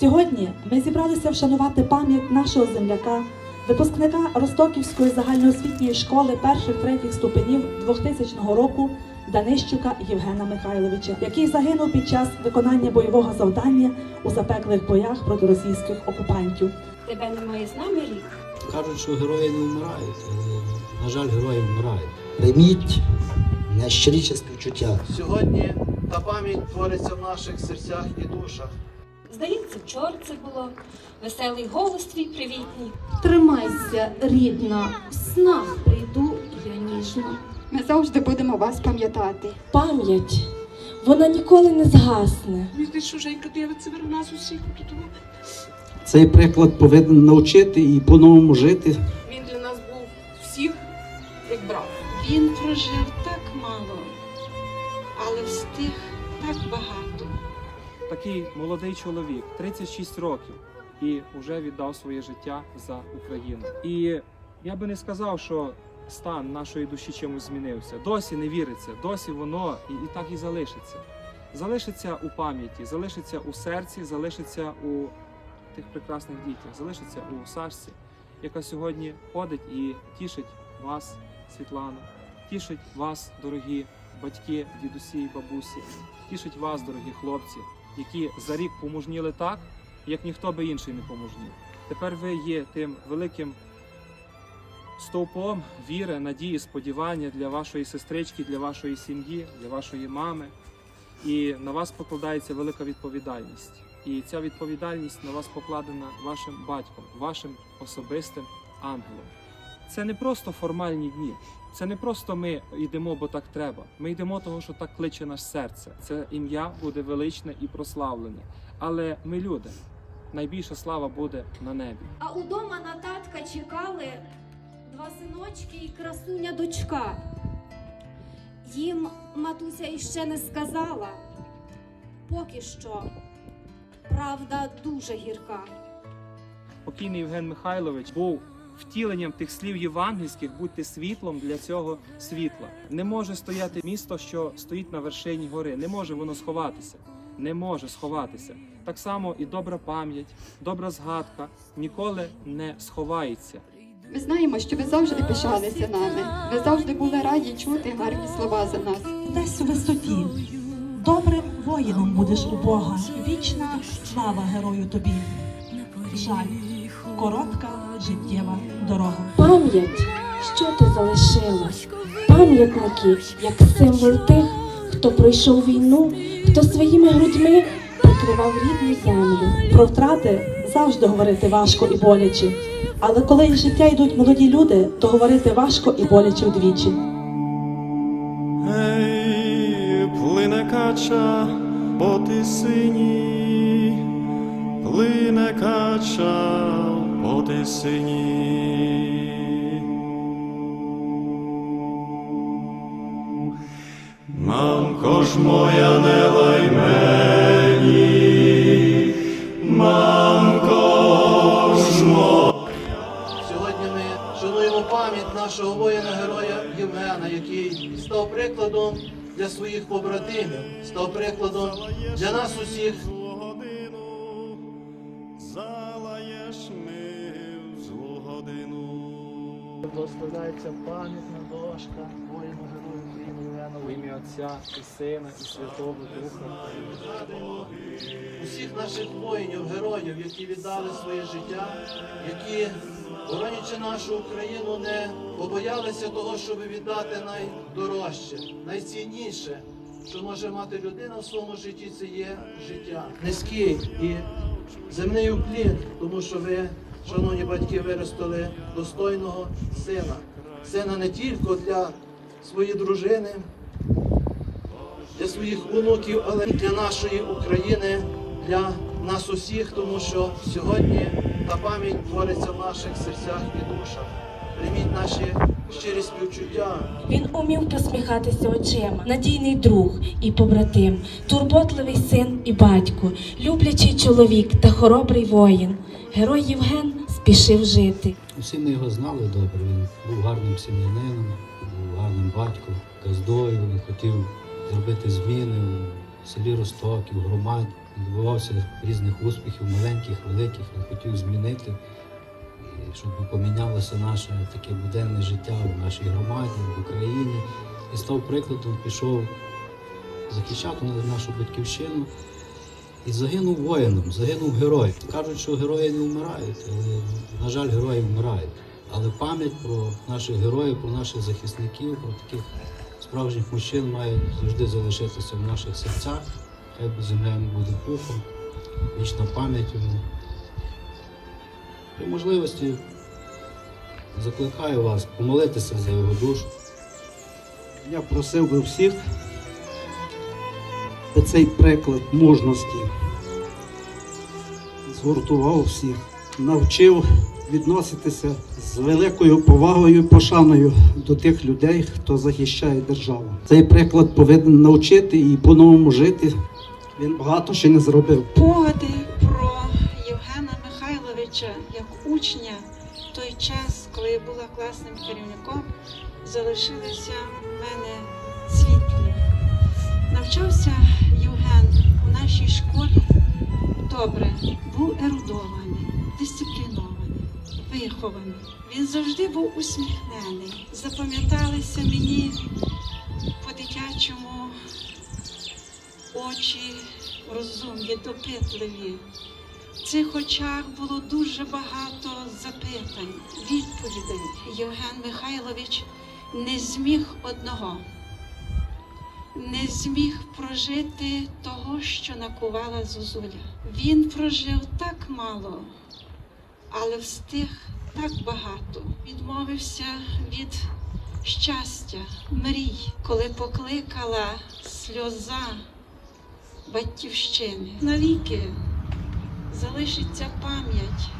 Сьогодні ми зібралися вшанувати пам'ять нашого земляка, випускника Ростоківської загальноосвітньої школи перших третіх ступенів 2000 року Данищука Євгена Михайловича, який загинув під час виконання бойового завдання у запеклих боях проти російських окупантів. Тебе немає з нами рік. Кажуть, що герої не вмирають, але, на жаль, герої вмирають. Прийміть найщиріше співчуття. Сьогодні та пам'ять твориться в наших серцях і душах. Здається, вчора це було. Веселий голос твій привітний. Тримайся, рідна, в снах прийду я ніжно. Ми завжди будемо вас пам'ятати. Пам'ять, вона ніколи не згасне. Цей приклад повинен навчити і по-новому жити. Він для нас був всіх як брат. Він прожив так мало, але встиг так багато. Такий молодий чоловік, 36 років, і вже віддав своє життя за Україну. І я би не сказав, що стан нашої душі чимось змінився. Досі не віриться, досі воно і, і так і залишиться. Залишиться у пам'яті, залишиться у серці, залишиться у тих прекрасних дітях, залишиться у Сашці, яка сьогодні ходить і тішить вас, Світлана, тішить вас, дорогі батьки, дідусі і бабусі, тішить вас, дорогі хлопці, які за рік помужніли так, як ніхто би інший не помужнів. Тепер ви є тим великим стовпом віри, надії, сподівання для вашої сестрички, для вашої сім'ї, для вашої мами. І на вас покладається велика відповідальність. І ця відповідальність на вас покладена вашим батьком, вашим особистим ангелом. Це не просто формальні дні. Це не просто ми йдемо, бо так треба. Ми йдемо того, що так кличе наше серце. Це ім'я буде величне і прославлене. Але ми люди. Найбільша слава буде на небі. А удома на татка чекали два синочки і красуня дочка. Їм матуся іще не сказала. Поки що правда дуже гірка. Покійний Євген Михайлович був втіленням тих слів євангельських, будьте світлом для цього світла. Не може стояти місто, що стоїть на вершині гори. Не може воно сховатися. Не може сховатися. Так само і добра пам'ять, добра згадка ніколи не сховається. Ми знаємо, що ви завжди пишалися нами. Ви завжди були раді чути гарні слова за нас. Десь у висоті. Добрим воїном будеш у Бога. Вічна слава герою тобі. Жаль, коротка життєва дорога. Пам'ять, що ти залишила? Пам'ятники, як символ тих, хто пройшов війну, хто своїми грудьми прикривав рідну землю. Про втрати завжди говорити важко і боляче. Але коли із життя йдуть молоді люди, то говорити важко і боляче вдвічі. Ей, плине кача по тисині, плине кача по тисині. Мамко ж моя не лай мені, мамко ж моя. Сьогодні ми шануємо пам'ять нашого воїна-героя Євгена, який став прикладом для своїх побратимів, став прикладом для нас усіх. годину, залаєш ми годину. Благословляється пам'ятна дошка воїну герою України У Євгенові. ім'я Отця і Сина, і Святого Духа. Усіх наших воїнів, героїв, які віддали своє життя, які, боронячи нашу Україну, не побоялися того, щоб віддати найдорожче, найцінніше, що може мати людина в своєму житті, це є життя. Низький і земний уклін, тому що ви, шановні батьки, виростили достойного сина. Сина не тільки для своєї дружини, для своїх онуків, але й для нашої України, для нас усіх, тому що сьогодні та пам'ять твориться в наших серцях і душах. Прийміть наші щирі співчуття. Він умів посміхатися очима, надійний друг і побратим, турботливий син і батько, люблячий чоловік та хоробрий воїн. Герой Євген спішив жити. Усі ми його знали добре. Він був гарним сім'янином, був гарним батьком, газдою. Він хотів зробити зміни у селі Росток і в громаді. Він добивався різних успіхів, маленьких, великих. Він хотів змінити, і щоб помінялося наше таке буденне життя в нашій громаді, в Україні. І став прикладом, пішов захищати нашу батьківщину. І загинув воїном, загинув герой. Кажуть, що герої не вмирають, але, на жаль, герої вмирають. Але пам'ять про наших героїв, про наших захисників, про таких справжніх мужчин має завжди залишитися в наших серцях. Хай земля йому буде пухом, вічна пам'ять. При можливості закликаю вас помолитися за його душу. Я просив би всіх цей приклад мужності згуртував всіх, навчив відноситися з великою повагою і пошаною до тих людей, хто захищає державу. Цей приклад повинен навчити і по-новому жити. Він багато ще не зробив. Спогади про Євгена Михайловича як учня в той час, коли я була класним керівником, залишилися в мене світлі. Навчався Євген у нашій школі добре, був ерудований, дисциплінований, вихований. Він завжди був усміхнений. Запам'яталися мені по-дитячому очі розумні, допитливі. Цих очах було дуже багато запитань, відповідей. Євген Михайлович не зміг одного, не зміг прожити того, що накувала Зозуля. Він прожив так мало, але встиг так багато. Відмовився від щастя, мрій, коли покликала сльоза батьківщини. Навіки залишиться пам'ять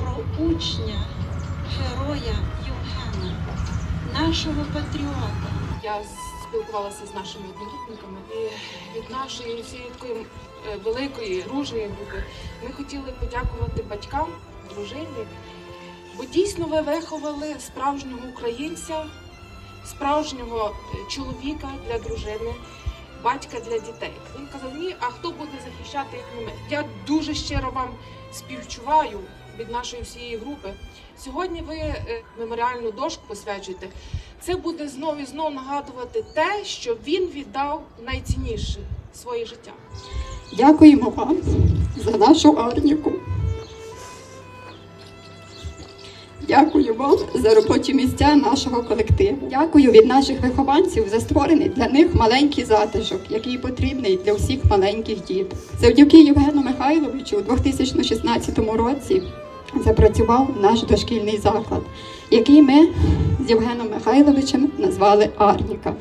про учня, героя Євгена, нашого патріота. Я спілкувалася з нашими одногрупниками і від нашої всієї такої е, великої дружньої групи ми хотіли подякувати батькам, дружині, бо дійсно ви виховали справжнього українця, справжнього е, чоловіка для дружини, батька для дітей. Він казав: ні, а хто буде захищати, як не ми? Я дуже щиро вам співчуваю від нашої всієї групи. Сьогодні ви е, меморіальну дошку посвячуєте. Це буде знов і знов нагадувати те, що він віддав найцінніше своє життя. Дякуємо вам за нашу арніку. Дякую вам за робочі місця нашого колективу. Дякую від наших вихованців за створений для них маленький затишок, який потрібний для всіх маленьких діток. Завдяки Євгену Михайловичу у 2016 році запрацював наш дошкільний заклад, який ми з Євгеном Михайловичем назвали Арніка.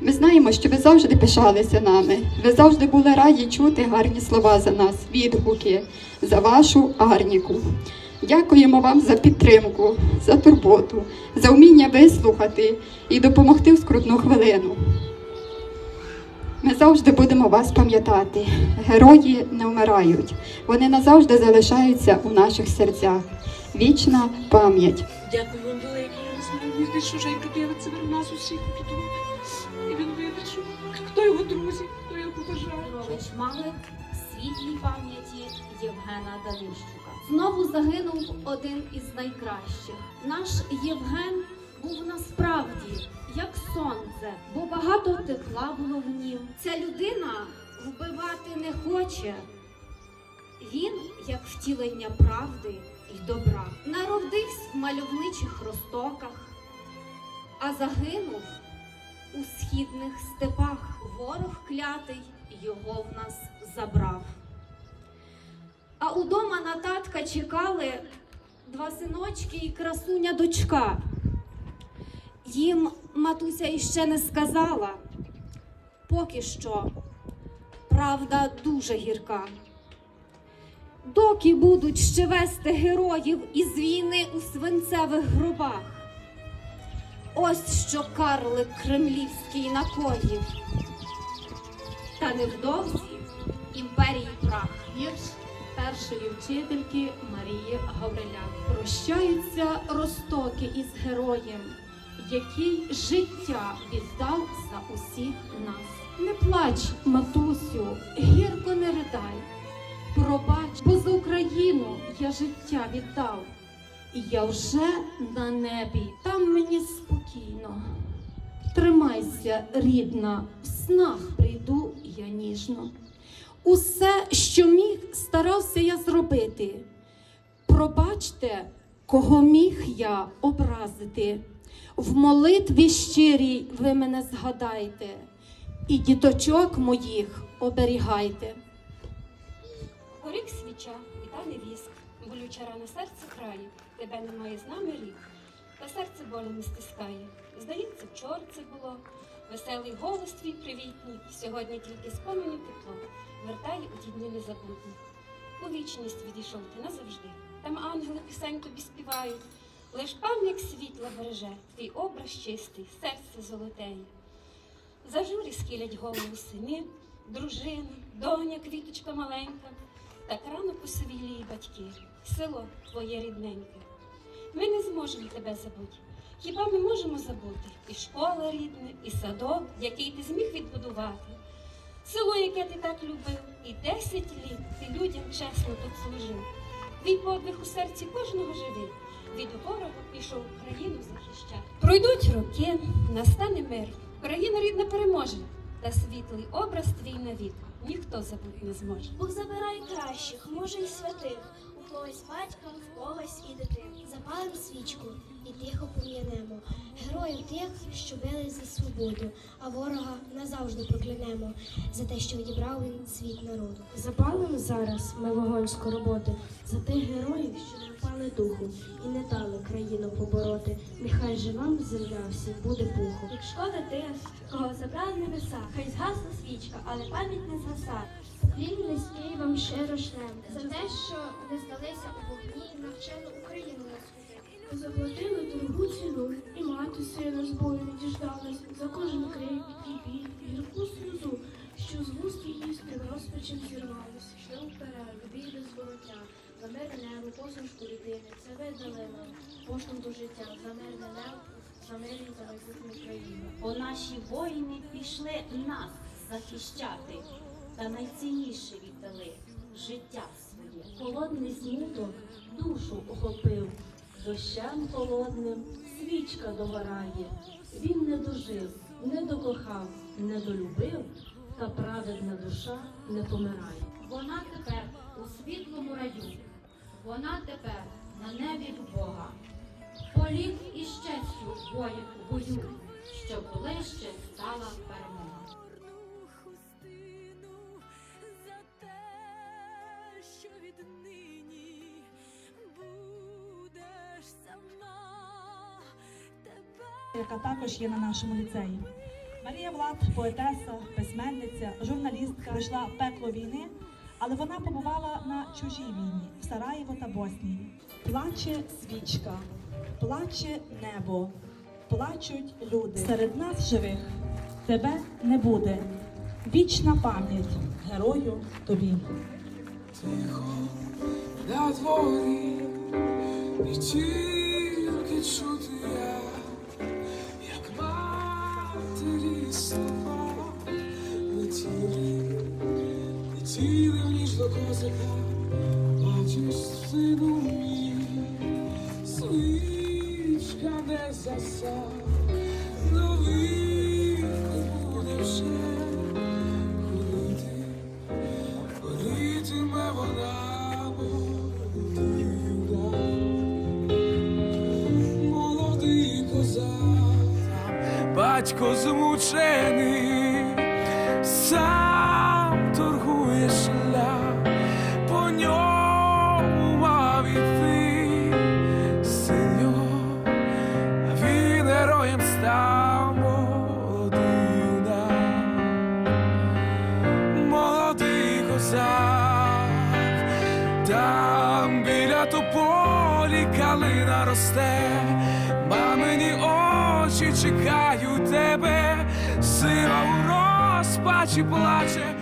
Ми знаємо, що ви завжди пишалися нами. Ви завжди були раді чути гарні слова за нас, відгуки, за вашу арніку. Дякуємо вам за підтримку, за турботу, за вміння вислухати і допомогти в скрутну хвилину. Ми завжди будемо вас пам'ятати. Герої не вмирають, вони назавжди залишаються у наших серцях. Вічна пам'ять. Дякую вам велике. Мені що Женька дивиться на нас усіх тут. І він вирішив, хто його друзі, хто його поважає. Петрович Малик світлій пам'яті Євгена Данищука. Знову загинув один із найкращих. Наш Євген був насправді як сонце, бо багато тепла було в нім. Ця людина вбивати не хоче. Він як втілення правди і добра. Народився в мальовничих ростоках, а загинув у східних степах. Ворог клятий його в нас забрав. А удома на татка чекали два синочки і красуня дочка. Їм матуся іще не сказала. Поки що правда дуже гірка. Доки будуть ще вести героїв із війни у свинцевих гробах. Ось що карлик кремлівський накоїв. Та невдовзі імперії прах. Першої вчительки Марії Гавриляк. Прощаються ростоки із героєм, який життя віддав за усіх нас. Не плач, матусю, гірко не ридай. Пробач, бо за Україну я життя віддав. І я вже на небі, там мені спокійно. Тримайся, рідна, в снах прийду я ніжно. Усе, що старався я зробити. Пробачте, кого міг я образити. В молитві щирій ви мене згадайте, і діточок моїх оберігайте. Горік свіча, вітальний віск, болюча рана серце краю, тебе немає з нами рік, та серце болем стискає. Здається, вчора це було. Веселий голос твій привітній, сьогодні тільки спомені тепло, вертає у ті дні незабутні. У вічність відійшов ти назавжди. Там ангели пісень тобі співають, лиш пам'ять світла береже, твій образ чистий, серце золотеє. Зажурі схилять голову сини, дружина, доня, квіточка маленька, так рано посивілі батьки, село твоє рідненьке. Ми не зможемо тебе забути. Хіба ми можемо забути і школа рідна, і садок, який ти зміг відбудувати, село, яке ти так любив, і десять літ ти людям чесно тут служив. Твій подвиг у серці кожного живий. Від ворога пішов Україну захищати. Пройдуть роки, настане мир. Україна рідна переможе, та світлий образ твій навік ніхто забути не зможе. Бог забирає кращих, може й святих. У когось батька, в когось і дитин. Запалим свічку і тихо пом'янемо. Героїв тих, що бились за свободу, а ворога назавжди проклянемо за те, що відібрав він світ народу. Запалимо зараз ми вогонь скороботи за тих героїв, що не впали духу і не дали країну побороти. Нехай же вам земля всім буде пухом. Як шкода тих, кого забрали небеса, хай згасла свічка, але пам'ять не згаса. Клін низький вам щиро шлем за те, що не здалися у вогні, навчили Україну на служити. Заплатили дорогу ціну, і мати сина з бою діждалась за кожен крик і біль, гірку сльозу, що з вуст її з розпачем зірвались. Шлем вперед, білі звороття, за мирне небо, посмішку людини, це ви поштом до життя, за мирне небо, за мир за майбутню країну. Бо наші воїни пішли нас захищати, та найцінніше віддали життя своє. Холодний смуток душу охопив, дощем холодним свічка догорає. Він не дожив, не докохав, не долюбив, та праведна душа не помирає. Вона тепер у світлому раю, вона тепер на небі в Бога. Поліг і щастю бою в бою, щоб ближче стала перемога. Яка також є на нашому ліцеї. Марія Влад, поетеса, письменниця, журналістка, пройшла пекло війни, але вона побувала на чужій війні в Сараєво та Боснії. Плаче свічка, плаче небо, плачуть люди. Серед нас живих тебе не буде. Вічна пам'ять герою тобі. на дворі, і тільки чути я, бачиш, сину мій, свічка не заса, новий буде вже горіти. Горітиме вона молодий козак, батько змучений, росте, мамині очі чекають тебе, сила у розпачі плаче,